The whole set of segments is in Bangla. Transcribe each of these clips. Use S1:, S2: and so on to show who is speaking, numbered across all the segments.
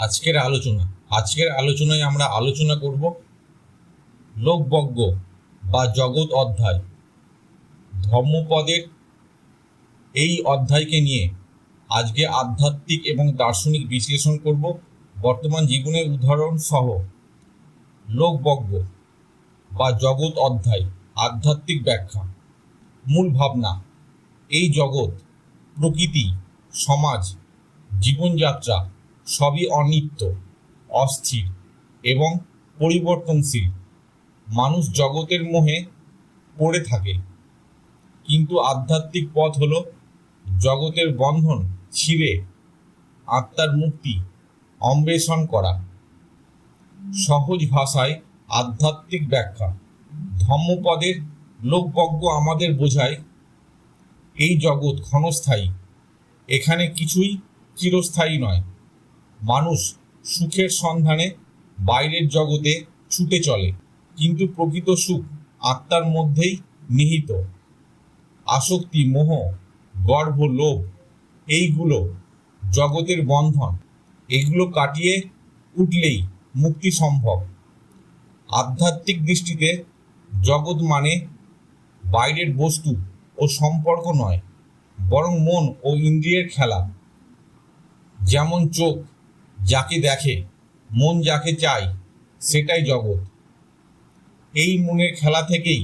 S1: আজকের আলোচনা। আজকের আলোচনায় আমরা আলোচনা করব লোকবজ্ঞ বা জগৎ অধ্যায়। ধর্মপদের এই অধ্যায়কে নিয়ে আজকে আধ্যাত্মিক এবং দার্শনিক বিশ্লেষণ করব। বর্তমান জীবনের উদাহরণ সহ লোকবজ্ঞ বা জগৎ অধ্যায় আধ্যাত্মিক ব্যাখ্যা। মূল ভাবনা, এই জগৎ প্রকৃতি, সমাজ, জীবনযাত্রা সবই অনিত্য, অস্থির এবং পরিবর্তনশীল। মানুষ জগতের মোহে পড়ে থাকে। কিন্তু আধ্যাত্মিক পথ হল জগতের বন্ধন ছিঁড়ে আত্মার মুক্তি অন্বেষণ করা। সহজ ভাষায় আধ্যাত্মিক ব্যাখ্যা। ধর্মপদের লোকবজ্ঞ আমাদের বোঝায়, এই জগৎ ক্ষণস্থায়ী, এখানে কিছুই চিরস্থায়ী নয়। মানুষ সুখের সন্ধানে বাইরের জগতে ছুটে চলে, কিন্তু প্রকৃত সুখ আত্মার মধ্যেই নিহিত। আসক্তি, মোহ গর্ব লোভ, এইগুলো জগতের বন্ধন, এগুলো কাটিয়ে উঠলেই মুক্তি সম্ভব। আধ্যাত্মিক দৃষ্টিতে জগৎ মানে বাইরের বস্তু ও সম্পর্ক নয়, বরং মন ও ইন্দ্রিয়ের খেলা। যেমন চোখ যাকে দেখে, মন যাকে চায়, সেটাই জগৎ। এই মনের খেলা থেকেই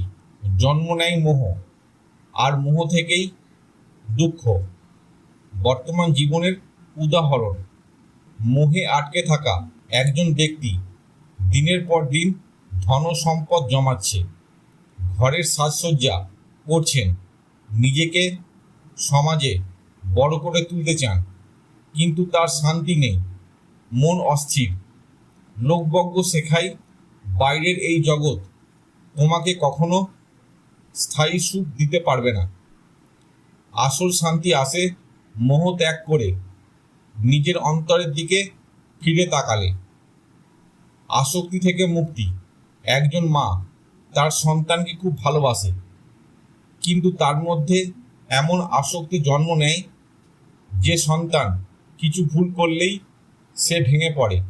S1: জন্ম নেয় মোহ, আর মোহ থেকেই দুঃখ। বর্তমান জীবনের উদাহরণ, মোহে আটকে থাকা একজন ব্যক্তি দিনের পর দিন ধন সম্পদ জমাচ্ছে, ঘরের সাজসজ্জা করছেন, নিজেকে সমাজে বড় করে তুলতে চান, কিন্তু তার শান্তি নেই। মন অস্থির। লোকবজ্ঞ শেখায় বাইরের এই জগৎ তোমাকে কখনো স্থায়ী সুখ দিতে পারবে না। আসল শান্তি আসে মোহ ত্যাগ করে, নিজের অন্তরের দিকে ফিরে তাকালে। আসক্তি থেকে মুক্তি, একজন মা তার সন্তানকে খুব ভালোবাসে, কিন্তু তার মধ্যে এমন আসক্তি জন্ম নেয় যে সন্তান কিছু ভুল করলেই সে ভেঙে পড়ে,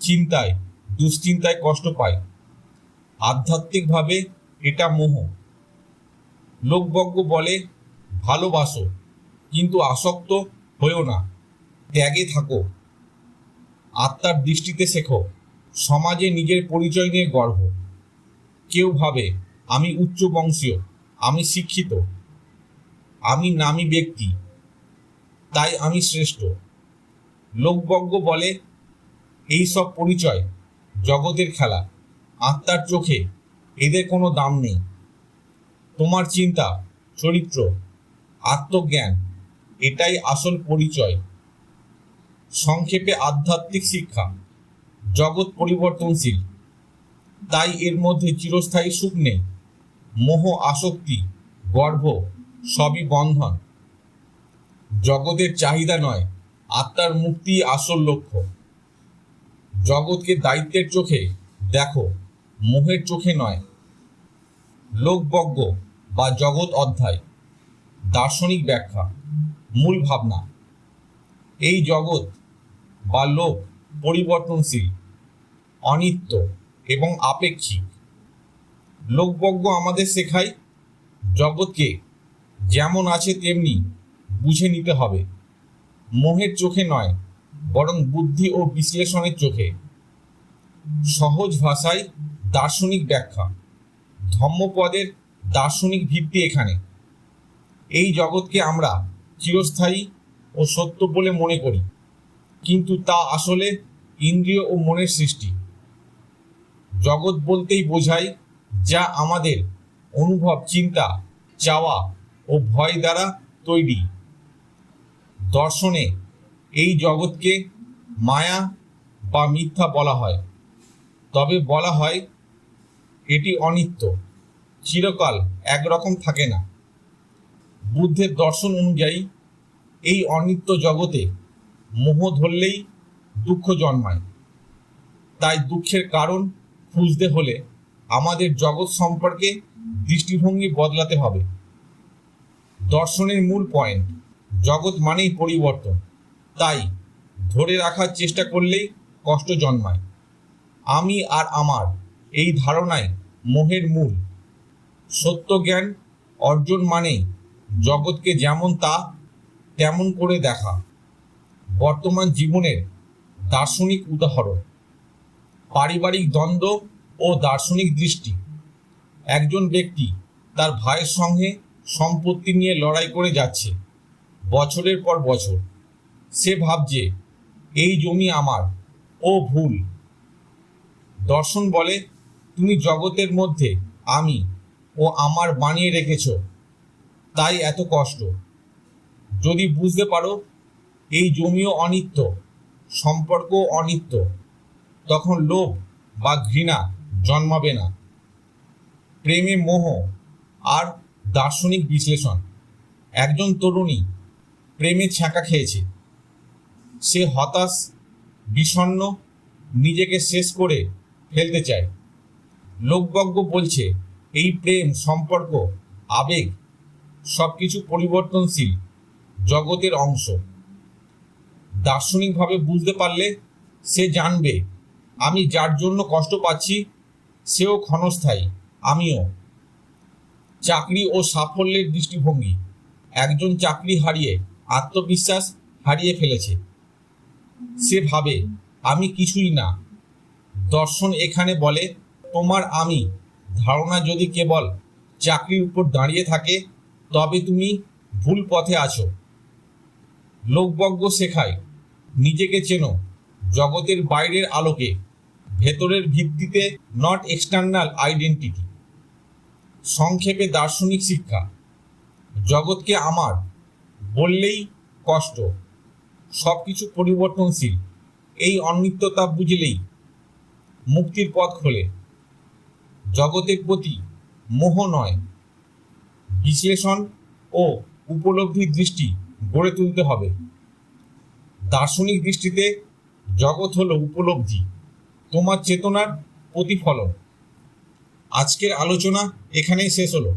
S1: চিন্তায়, দুশ্চিন্তায় কষ্ট পায়। আধ্যাত্মিকভাবে এটা মোহ। লোকবজ্ঞ বলে, ভালোবাসো, কিন্তু আসক্ত হয়েও না, ত্যাগে থাকো। আত্মার দৃষ্টিতে শেখো, সমাজে নিজের পরিচয় নিয়ে গর্ব। কেউ ভাবে, আমি উচ্চ বংশীয়, আমি শিক্ষিত, আমি নামী ব্যক্তি, তাই আমি শ্রেষ্ঠ। লোকবজ্ঞ বলে এই সব পরিচয়, জগতের খেলা। আত্মার চোখে এদের কোনো দাম নেই। তোমার চিন্তা, চরিত্র, আত্মজ্ঞান, এটাই আসল পরিচয়। সংক্ষেপে আধ্যাত্মিক শিক্ষা, জগৎ পরিবর্তনশীল। তাই এর মধ্যে চিরস্থায়ী সুখ নেই। মোহ, আসক্তি গর্ভ সবই বন্ধন। জগতের চাহিদা নয় আত্মার মুক্তি আসল লক্ষ্য। জগৎকে দায়িত্বের চোখে দেখো, মোহের চোখে নয়। লোকবজ্ঞ বা জগৎ অধ্যায়, দার্শনিক ব্যাখ্যা, মূল ভাবনা। এই জগৎ বা লোক পরিবর্তনশীল, অনিত্য এবং আপেক্ষিক। লোকবজ্ঞ আমাদের শেখায়, জগৎকে যেমন আছে তেমনি বুঝে নিতে হবে। মোহের চোখে নয়, বরং বুদ্ধি ও বিশ্লেষণের চোখে। সহজ ভাষায় দার্শনিক ব্যাখ্যা। ধম্মপদের দার্শনিক ভিত্তি এখানে। এই জগৎকে আমরা চিরস্থায়ী ও সত্য বলে মনে করি, কিন্তু তা আসলে ইন্দ্রিয় ও মনের সৃষ্টি। জগৎ বলতেই বোঝায় যা আমাদের অনুভব, চিন্তা, চাওয়া ও ভয় দ্বারা তৈরি। দর্শনে এই জগৎকে মায়া বা মিথ্যা বলা হয়। তবে বলা হয়, এটি অনিত্য। চিরকাল একরকম থাকে না। বুদ্ধের দর্শন অনুযায়ী এই অনিত্য জগতে মোহ ধরলেই দুঃখ জন্মায়। তাই দুঃখের কারণ খুঁজতে হলে আমাদের জগৎ সম্পর্কে দৃষ্টিভঙ্গি বদলাতে হবে। দর্শনের মূল পয়েন্ট জগৎ মানেই পরিবর্তন। তাই ধরে রাখার চেষ্টা করলেই কষ্ট জন্মায়। আমি আর আমার এই ধারণায় মোহের মূল। সত্য জ্ঞান অর্জন মানেই জগৎকে যেমন তা, তেমন করে দেখা। বর্তমান জীবনের দার্শনিক উদাহরণ। পারিবারিক দ্বন্দ্ব ও দার্শনিক দৃষ্টি। একজন ব্যক্তি তার ভাইয়ের সঙ্গে সম্পত্তি নিয়ে লড়াই করে যাচ্ছে। বছরের পর বছর সে ভাবছে, এই জমি আমার, ও ভুল। দর্শন বলে, তুমি জগতের মধ্যে আমি ও আমার বানিয়ে রেখেছ, তাই এত কষ্ট। যদি বুঝতে পারো, এই জমিও অনিত্য, সম্পর্কও অনিত্য, তখন লোভ বা ঘৃণা জন্মাবে না। প্রেমে মোহ আর দার্শনিক বিশ্লেষণ। একজন তরুণী প্রেমে ছ্যাঁকা খেয়েছে। সে হতাশ, বিষণ্ণ, নিজেকে শেষ করে ফেলতে চায়। লোকবজ্ঞ বলছে, এই প্রেম, সম্পর্ক, আবেগ সব কিছু পরিবর্তনশীল জগতের অংশ। দার্শনিকভাবে বুঝতে পারলে সে জানবে, আমি যার জন্য কষ্ট পাচ্ছি, সেও ক্ষণস্থায়ী, আমিও। চাকরি ও সাফল্যের দৃষ্টিভঙ্গি, একজন চাকরি হারিয়ে আত্মবিশ্বাস হারিয়ে ফেলেছে। সে ভাবে, আমি কিছুই না। দর্শন এখানে বলে, তোমার আমি। ধারণা যদি কেবল চাকরির উপর দাঁড়িয়ে থাকে, তবে তুমি ভুল পথে আছো। লোকবজ্ঞ শেখায়, নিজেকে চেনো। জগতের বাইরের আলোকে, ভেতরের ভিত্তিতে নট এক্সটার্নাল আইডেন্টিটি সংক্ষেপে দার্শনিক শিক্ষা, জগৎকে আমার বললেই কষ্ট। সব কিছু পরিবর্তনশীল। এই অনিত্যতা বুঝলেই মুক্তির পথ খোলে। জগতের প্রতি মোহ নয়। বিশ্লেষণ ও উপলব্ধির দৃষ্টি গড়ে তুলতে হবে। দার্শনিক দৃষ্টিতে জগৎ হলো উপলব্ধি, তোমার চেতনার প্রতিফলন। আজকের আলোচনা এখানেই শেষ হলো।